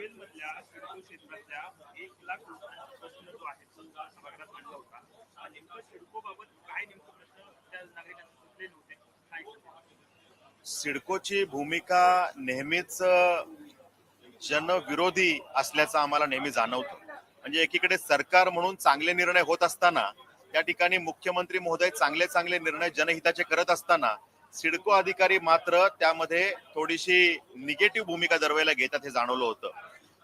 पनवेल मधल्या सिडको क्षेत्रातल्या एक लाख लोकांचा प्रश्न जो आहे तो सभागृहात मांडला होता. हा नेमकं सिडको बाबत काय नेमकं प्रश्न त्या नागरिकांना सुचलेले होते काय सिडकोची भूमिका नेहमीच जनविरोधी असल्याचं आम्हाला नेहमी जाणवतं. म्हणजे एकीकडे सरकार म्हणून चांगले निर्णय होत असताना त्या ठिकाणी मुख्यमंत्री महोदय चांगले चांगले निर्णय जनहिताचे करत असताना सिडको अधिकारी मात्र त्यामध्ये थोडीशी निगेटिव्ह भूमिका दरवेळेला घेतात हे जाणवलं होतं.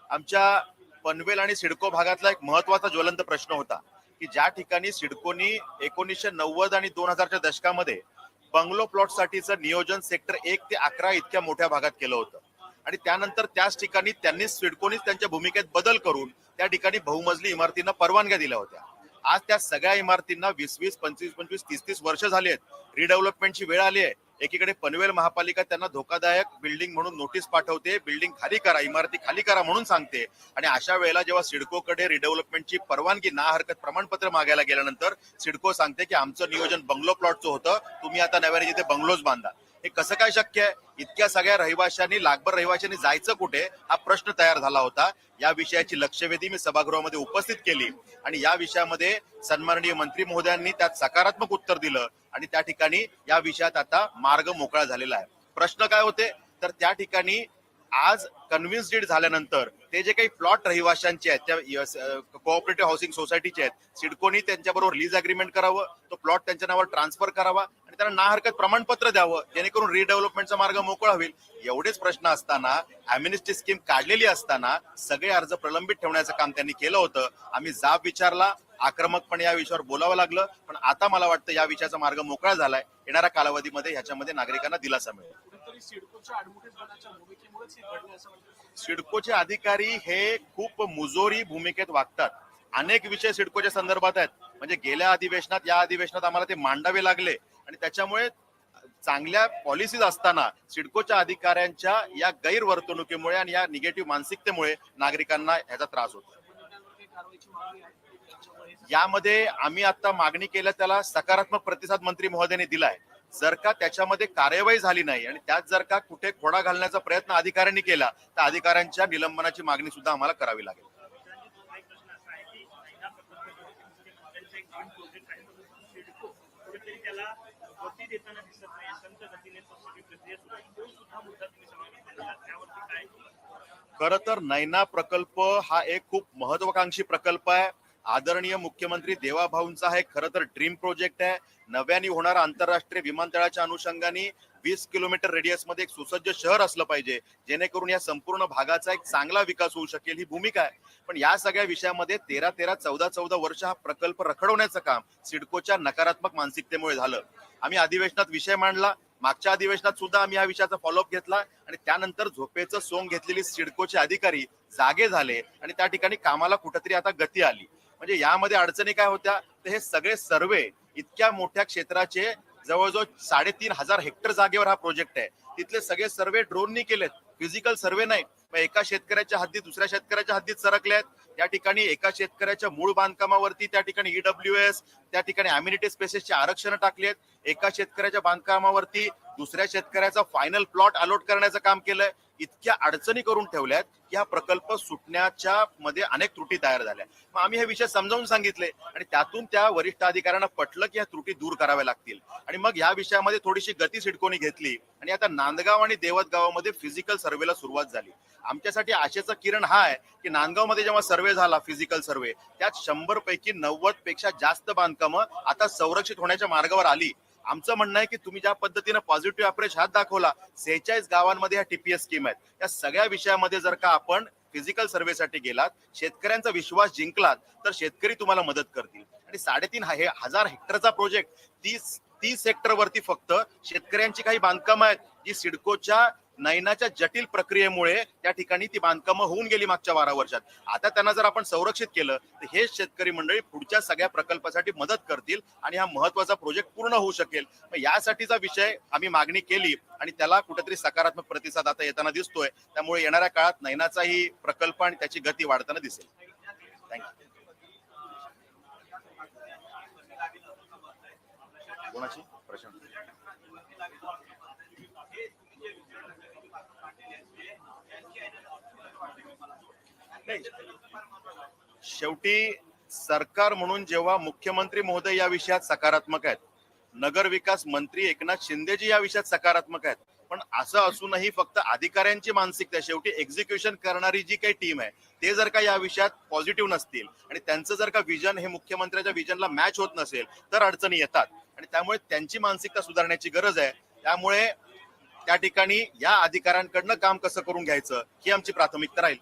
आमच्या पनवेल आणि सिडको भागातला एक महत्त्वाचा ज्वलंत प्रश्न होता की ज्या ठिकाणी सिडकोनी एकोणीसशे नव्वद आणि दोन हजारच्या दशकामध्ये बंगलो प्लॉट साठीचं नियोजन सेक्टर एक ते अकरा इतक्या मोठ्या भागात केलं होतं. आणि त्यानंतर त्याच ठिकाणी त्यांनी सिडकोनीच त्यांच्या भूमिकेत बदल करून त्या ठिकाणी बहुमजली इमारतींना परवानग्या दिल्या होत्या. आज त्या सगळ्या इमारतींना वीस वीस पंचवीस पंचवीस तीस तीस वर्ष झाली आहेत. रिडेव्हलपमेंटची वेळ आली आहे. एकीकडे पनवेल महापालिका त्यांना धोकादायक बिल्डिंग म्हणून नोटीस पाठवते. बिल्डिंग खाली करा इमारती खाली करा म्हणून सांगते. आणि अशा वेळेला जेव्हा सिडकोकडे रिडेव्हलपमेंटची परवानगी ना हरकत प्रमाणपत्र मागायला गेल्यानंतर सिडको सांगते की आमचं नियोजन बंगलो प्लॉटचं होतं. तुम्ही आता नव्याने जिथे बंगलोज बांधा. हे कसं काय शक्य आहे? इतक्या सगळ्या रहिवाशांनी लाखभर रहिवाशांनी जायचं कुठे? हा प्रश्न तयार झाला होता. या विषयाची लक्षवेधी मी सभागृहामध्ये उपस्थित केली. आणि या विषयामध्ये सन्माननीय मंत्री महोदयांनी त्यात सकारात्मक उत्तर दिलं. आणि त्या ठिकाणी या विषयात आता मार्ग मोकळा झालेला आहे. प्रश्न काय होते? तर त्या ठिकाणी आज कन्व्हिन्स्ड झाल्यानंतर ते जे काही प्लॉट रहिवाशांचे आहेत त्या कोऑपरेटिव्ह हाऊसिंग सोसायटीचे आहेत सिडकोनी त्यांच्याबरोबर लीज अग्रीमेंट करावं तो प्लॉट त्यांच्या नावावर ट्रान्सफर करावा त्यांना ना हरकत प्रमाणपत्र द्यावं जेणेकरून रिडेव्हलपमेंटचा मार्ग मोकळा होईल. एवढेच प्रश्न असताना अम्युनिस्टी स्कीम काढलेली असताना सगळे अर्ज प्रलंबित ठेवण्याचं काम त्यांनी केलं होतं. आम्ही जाब विचारला आक्रमकपणे या विषयावर बोलावं लागलं पण आता मला वाटतं या विषयाचा मार्ग मोकळा झालाय. येणाऱ्या कालावधीमध्ये ह्याच्यामध्ये नागरिकांना दिलासा मिळेल. सिडकोचे अधिकारी हे खूप मुजोरी भूमिकेत वागतात. अनेक विषय सिडकोच्या संदर्भात आहेत. म्हणजे गेल्या अधिवेशनात या अधिवेशनात आम्हाला ते मांडावे लागले. आणि त्याच्यामुळे चांगल्या पॉलिसीज असताना सिडकोच्या अधिकाऱ्यांच्या या गैरवर्तणुकीमुळे आणि या निगेटिव्ह मानसिकतेमुळे नागरिकांना ह्याचा त्रास होतो. यामध्ये आम्ही आता मागणी केल्या त्याला सकारात्मक प्रतिसाद मंत्री महोदयाने दिलाय. जर का त्याच्यामध्ये कार्यवाही झाली नाही आणि त्यात जर का कुठे खोडा घालण्याचा प्रयत्न अधिकाऱ्यांनी केला तर अधिकाऱ्यांच्या निलंबनाची मागणी सुद्धा आम्हाला करावी लागेल एक प्रश्न असा आहे की महिला प्रकल्पामध्ये त्यांचं एक नवीन प्रोजेक्ट आहे सिडको कुठेतरी त्याला गती देताना दिसत नाही संत गतीने तो सगळी प्रक्रिया सुरू आहे तो सुद्धा मुद्दा तुम्ही सभागृहात मांडला त्यावरती काय खर तर नैना प्रकल्प हा एक खूप महत्वाकांक्षी प्रकल्प आहे. आदरणीय मुख्यमंत्री देवाभाऊंचा हा एक खरं तर ड्रीम प्रोजेक्ट आहे. नव्याने होणारा आंतरराष्ट्रीय विमानतळाच्या अनुषंगाने वीस किलोमीटर रेडियसमध्ये एक सुसज्ज शहर असलं पाहिजे जेणेकरून या संपूर्ण भागाचा एक चांगला विकास होऊ शकेल ही भूमिका आहे. पण या सगळ्या विषयामध्ये तेरा तेरा चौदा चौदा वर्ष हा प्रकल्प रखडवण्याचं काम सिडकोच्या नकारात्मक मानसिकतेमुळे झालं. आम्ही अधिवेशनात विषय मांडला. मागच्या अधिवेशनात सुद्धा आम्ही या विषयाचा फॉलोअप घेतला आणि त्यानंतर झोपेचं सोंग घेतलेली सिडकोचे अधिकारी जागे झाले आणि त्या ठिकाणी कामाला कुठेतरी आता गती आली. म्हणजे यामध्ये अडचणी काय होत्या? तर हे सगळे सर्वे इतक्या मोठ्या क्षेत्राचे जवळजवळ साडेतीन हजार हेक्टर जागेवर हा प्रोजेक्ट आहे. तिथले सगळे सर्वे ड्रोननी केलेत. फिजिकल सर्वे नाही. मग एका शेतकऱ्याच्या हद्दीत दुसऱ्या शेतकऱ्याच्या हद्दीत सरकले आहेत. त्या ठिकाणी एका शेतकऱ्याच्या मूळ बांधकामावरती त्या ठिकाणी ईडब्ल्यू एस त्या ठिकाणी अम्युनिटी स्पेसेसची आरक्षण टाकली आहेत. एका शेतकऱ्याच्या बांधकामावरती दुसऱ्या शेतकऱ्याचा फायनल प्लॉट अलॉट करण्याचं काम केलंय. इतक्या अडचणी करून ठेवल्यात की हा प्रकल्प सुटण्याच्या मध्ये अनेक त्रुटी तयार झाल्या. मग आम्ही हे विषय समजावून सांगितले आणि त्यातून त्या वरिष्ठ अधिकाऱ्यांना पटलं की ह्या त्रुटी दूर कराव्या लागतील. आणि मग या विषयामध्ये थोडीशी गती सिडकोनी घेतली आणि आता नांदगाव आणि देवत गावामध्ये फिजिकल सर्वेला सुरुवात झाली. आमच्यासाठी आशेचा किरण हा आहे की नांदगावमध्ये जेव्हा सर्वे झाला फिजिकल सर्वे त्यात शंभर पैकी नव्वदपेक्षा जास्त बांधकामं आता संरक्षित होण्याच्या मार्गावर आली. आमचं म्हणणं आहे की तुम्ही ज्या पद्धतीनं पॉझिटिव्ह अप्रोच हात दाखवला सेहेचाळीस गावांमध्ये ह्या टीपीएस स्कीम आहेत. या सगळ्या विषयामध्ये जर का आपण फिजिकल सर्व्हेसाठी गेलात शेतकऱ्यांचा विश्वास जिंकलात तर शेतकरी तुम्हाला मदत करतील. आणि साडेतीन हा- हे हजार हेक्टरचा प्रोजेक्ट तीस तीस हेक्टरवरती फक्त शेतकऱ्यांची काही बांधकाम आहेत जी सिडकोच्या नैनाच्या जटिल प्रक्रियेमुळे त्या ठिकाणी ती बांधकामं होऊन गेली मागच्या बारा वर्षात. आता त्यांना जर आपण संरक्षित केलं तर हे शेतकरी मंडळी पुढच्या सगळ्या प्रकल्पासाठी मदत करतील आणि हा महत्त्वाचा प्रोजेक्ट पूर्ण होऊ शकेल. यासाठीचा विषय आम्ही मागणी केली आणि त्याला कुठेतरी सकारात्मक प्रतिसाद आता येताना दिसतोय. त्यामुळे येणाऱ्या काळात नैनाचाही प्रकल्प आणि त्याची गती वाढताना दिसेल. थँक्यू कोणाची? प्रश्न शेवटी सरकार म्हणून जेव्हा मुख्यमंत्री महोदय या विषयात सकारात्मक आहेत नगर विकास मंत्री एकनाथ शिंदेजी या विषयात सकारात्मक आहेत पण असं असूनही फक्त अधिकाऱ्यांची मानसिकता शेवटी एक्झिक्युशन करणारी जी काही टीम आहे ते जर का या विषयात पॉझिटिव्ह नसतील आणि त्यांचं जर का विजन हे मुख्यमंत्र्यांच्या विजनला मॅच होत नसेल तर अडचणी येतात. आणि त्यामुळे त्यांची मानसिकता सुधारण्याची गरज आहे. त्यामुळे त्या ठिकाणी या अधिकाऱ्यांकडनं काम कसं करून घ्यायचं ही आमची प्राथमिकता राहील.